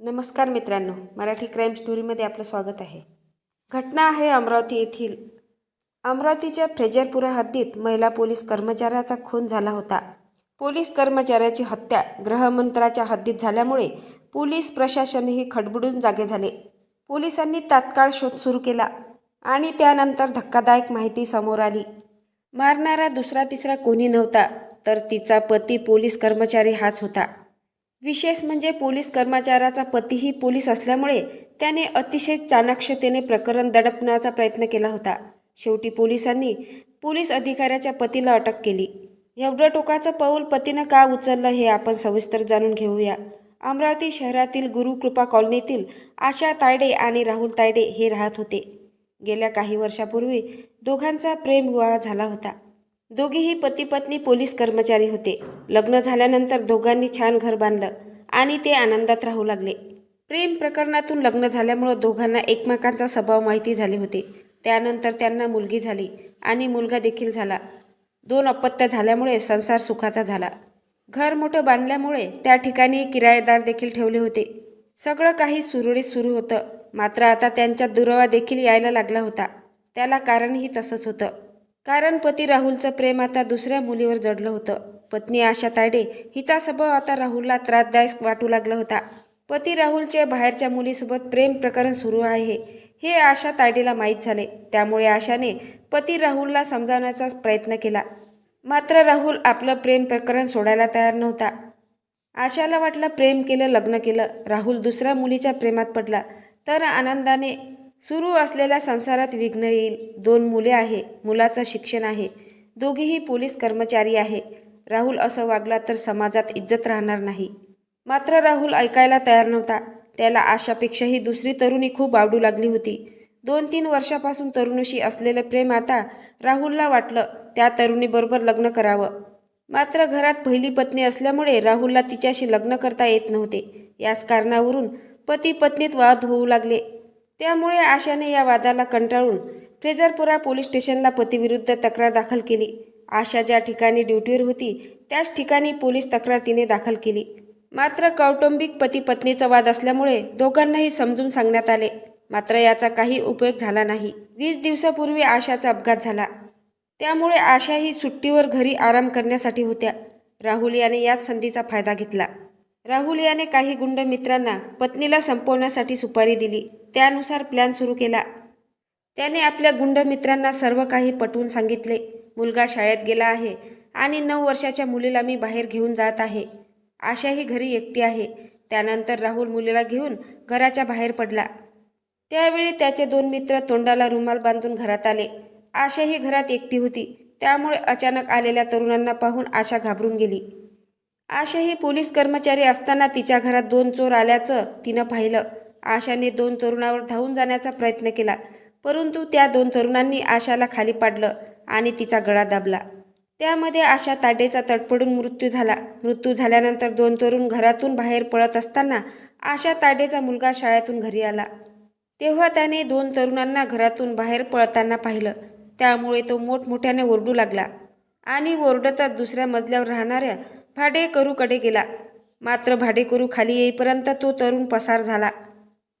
नमस्कार मित्रांनो मराठी क्राईम स्टोरीमध्ये आपलं स्वागत आहे. घटना आहे अमरावती येथील. अमरावतीच्या फ्रेजरपुरा हद्दीत महिला पोलीस कर्मचाऱ्याचा खून झाला होता. पोलीस कर्मचाऱ्याची हत्या गृहमंत्राच्या हद्दीत झाल्यामुळे पोलीस प्रशासनही खडबडून जागे झाले. पोलिसांनी तात्काळ शोध सुरू केला आणि त्यानंतर धक्कादायक माहिती समोर आली. मारणारा दुसरा तिसरा कोणी नव्हता तर तिचा पती पोलीस कर्मचारी हाच होता. विशेष म्हणजे पोलीस कर्मचाऱ्याचा पतीही पोलीस असल्यामुळे त्याने अतिशय चाणाक्षतेने प्रकरण दडपण्याचा प्रयत्न केला होता. शेवटी पोलिसांनी पोलीस अधिकाऱ्याच्या पतीला अटक केली. एवढं टोकाचं पाऊल पतीनं का उचललं हे आपण सविस्तर जाणून घेऊया. अमरावती शहरातील गुरुकृपा कॉलनीतील आशा तायडे आणि राहुल तायडे हे राहत होते. गेल्या काही वर्षापूर्वी दोघांचा प्रेमविवाह झाला होता. दोघेही पती पत्नी पोलीस कर्मचारी होते. लग्न झाल्यानंतर दोघांनी छान घर बांधलं आणि ते आनंदात राहू लागले. प्रेम प्रकरणातून लग्न झाल्यामुळं दोघांना एकमेकांचा स्वभाव माहिती झाले होते. त्यानंतर त्यांना मुलगी झाली आणि मुलगा देखील झाला. दोन अपत्य झाल्यामुळे संसार सुखाचा झाला. घर मोठं बांधल्यामुळे त्या ठिकाणी किरायेदार देखील ठेवले होते. सगळं काही सुरळीत सुरू होतं. मात्र आता त्यांच्या दुरावा देखील यायला लागला होता. त्याला कारणही तसंच होतं. कारण पती राहुलचं प्रेम आता दुसऱ्या मुलीवर जडलं होतं. पत्नी आशा तायडे हिचा स्वभाव आता राहुलला त्रासदायक वाटू लागला होता. पती राहुलचे बाहेरच्या मुलीसोबत प्रेम प्रकरण सुरू आहे हे आशा तायडेला माहीत झाले. त्यामुळे आशाने पती राहुलला समजावण्याचा प्रयत्न केला. मात्र राहुल आपलं प्रेम प्रकरण सोडायला तयार नव्हता. आशाला वाटलं प्रेम केलं लग्न केलं. राहुल दुसऱ्या मुलीच्या प्रेमात पडला. तर आनंदाने सुरू असलेल्या संसारात विघ्न येईल. दोन मुले आहे. मुलाचं शिक्षण आहे. दोघेही पोलीस कर्मचारी आहे. राहुल असं वागला तर समाजात इज्जत राहणार नाही. मात्र राहुल ऐकायला तयार नव्हता. त्याला आशापेक्षाही दुसरी तरुणी खूप आवडू लागली होती. दोन तीन वर्षापासून तरुणीशी असलेलं प्रेम आता राहुलला वाटलं त्या तरुणीबरोबर लग्न करावं. मात्र घरात पहिली पत्नी असल्यामुळे राहुलला तिच्याशी लग्न करता येत नव्हते. याच कारणावरून पती पत्नीत वाद होऊ लागले. त्यामुळे आशाने या वादाला कंटाळून फ्रेजरपुरा पोलीस स्टेशनला पतीविरुद्ध तक्रार दाखल केली. आशा ज्या ठिकाणी ड्युटीवर होती त्याच ठिकाणी पोलीस तक्रार तिने दाखल केली. मात्र कौटुंबिक पती पत्नीचा वाद असल्यामुळे दोघांनाही समजून सांगण्यात आले. मात्र याचा काही उपयोग झाला नाही. वीस दिवसापूर्वी आशाचा अपघात झाला. त्यामुळे आशा ही सुट्टीवर घरी आराम करण्यासाठी होत्या. राहुल याने याच संधीचा फायदा घेतला. राहुल याने काही गुंड मित्रांना पत्नीला संपवण्यासाठी सुपारी दिली. त्यानुसार प्लॅन सुरू केला. त्याने आपल्या गुंड मित्रांना सर्व काही पटवून सांगितले. मुलगा शाळेत गेला आहे आणि नऊ वर्षाच्या मुलीला मी बाहेर घेऊन जात आहे. आशाही घरी एकटी आहे. त्यानंतर राहुल मुलीला घेऊन घराच्या बाहेर पडला. त्यावेळी त्याचे दोन मित्र तोंडाला रुमाल बांधून घरात आले. आशाही घरात एकटी होती. त्यामुळे अचानक आलेल्या तरुणांना पाहून आशा घाबरून गेली. आशा ही पोलीस कर्मचारी असताना तिच्या घरात दोन चोर आल्याचं तिनं पाहिलं. आशाने दोन तरुणावर धावून जाण्याचा प्रयत्न केला परंतु त्या दोन तरुणांनी आशाला खाली पाडलं आणि तिचा गळा दाबला. त्यामध्ये आशा ताडेचा तडफडून मृत्यू झाला. मृत्यू झाल्यानंतर दोन तरुण घरातून बाहेर पळत असताना आशा ताडेचा मुलगा शाळेतून घरी आला. तेव्हा त्याने दोन तरुणांना घरातून बाहेर पळताना पाहिलं. त्यामुळे तो मोठमोठ्याने ओरडू लागला आणि ओरडतच दुसऱ्या मजल्यावर राहणाऱ्या भाडेकरूकडे गेला. मात्र भाडेकरू खाली येईपर्यंत तो तरुण पसार झाला.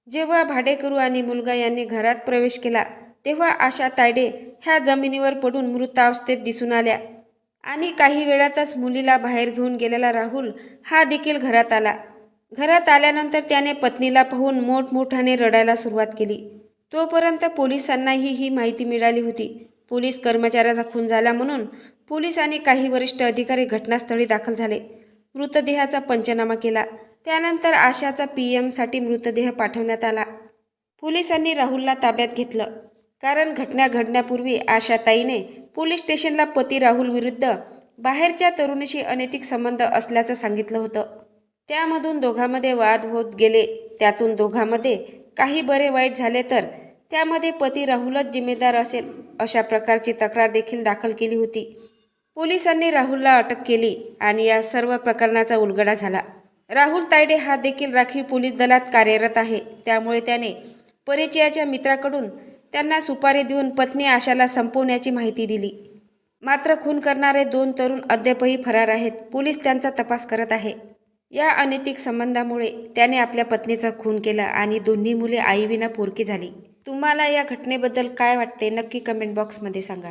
जेव्हा भाडेकरू आणि मुलगा यांनी घरात प्रवेश केला तेव्हा आशा तायडे ह्या जमिनीवर पडून मृतावस्थेत दिसून आल्या. आणि काही वेळातच मुलीला बाहेर घेऊन गेलेला राहुल हा देखील घरात आला. घरात आल्यानंतर त्याने पत्नीला पाहून मोठमोठ्याने रडायला सुरुवात केली. तोपर्यंत पोलिसांनाही ही माहिती मिळाली होती. पोलीस कर्मचाऱ्याचा खून झाला म्हणून पोलीस आणि काही वरिष्ठ अधिकारी घटनास्थळी दाखल झाले. मृतदेहाचा पंचनामा केला. त्यानंतर आशाचा पी एमसाठी मृतदेह पाठवण्यात आला. पोलिसांनी राहुलला ताब्यात घेतलं. कारण घटना घडण्यापूर्वी आशाताईने पोलीस स्टेशनला पती राहुल विरुद्ध बाहेरच्या तरुणीशी अनैतिक संबंध असल्याचं सांगितलं होतं. त्यामधून दोघांमध्ये वाद होत गेले. त्यातून दोघांमध्ये काही बरे वाईट झाले तर त्यामध्ये पती राहुलच जिम्मेदार असेल अशा प्रकारची तक्रार देखील दाखल केली होती. पोलिसांनी राहुलला अटक केली आणि या सर्व प्रकरणाचा उलगडा झाला. राहुल तायडे हा देखील राखीव पोलीस दलात कार्यरत आहे. त्यामुळे त्याने परिचयाच्या मित्राकडून त्यांना सुपारी देऊन पत्नी आशाला संपवण्याची माहिती दिली. मात्र खून करणारे दोन तरुण अद्यापही फरार आहेत. पोलीस त्यांचा तपास करत आहे. या अनैतिक संबंधामुळे त्याने आपल्या पत्नीचा खून केला आणि दोन्ही मुले आईविना पोरकी झाली. तुम्हाला या घटनेबद्दल काय वाटते? नक्की कमेंट बॉक्समध्ये सांगा.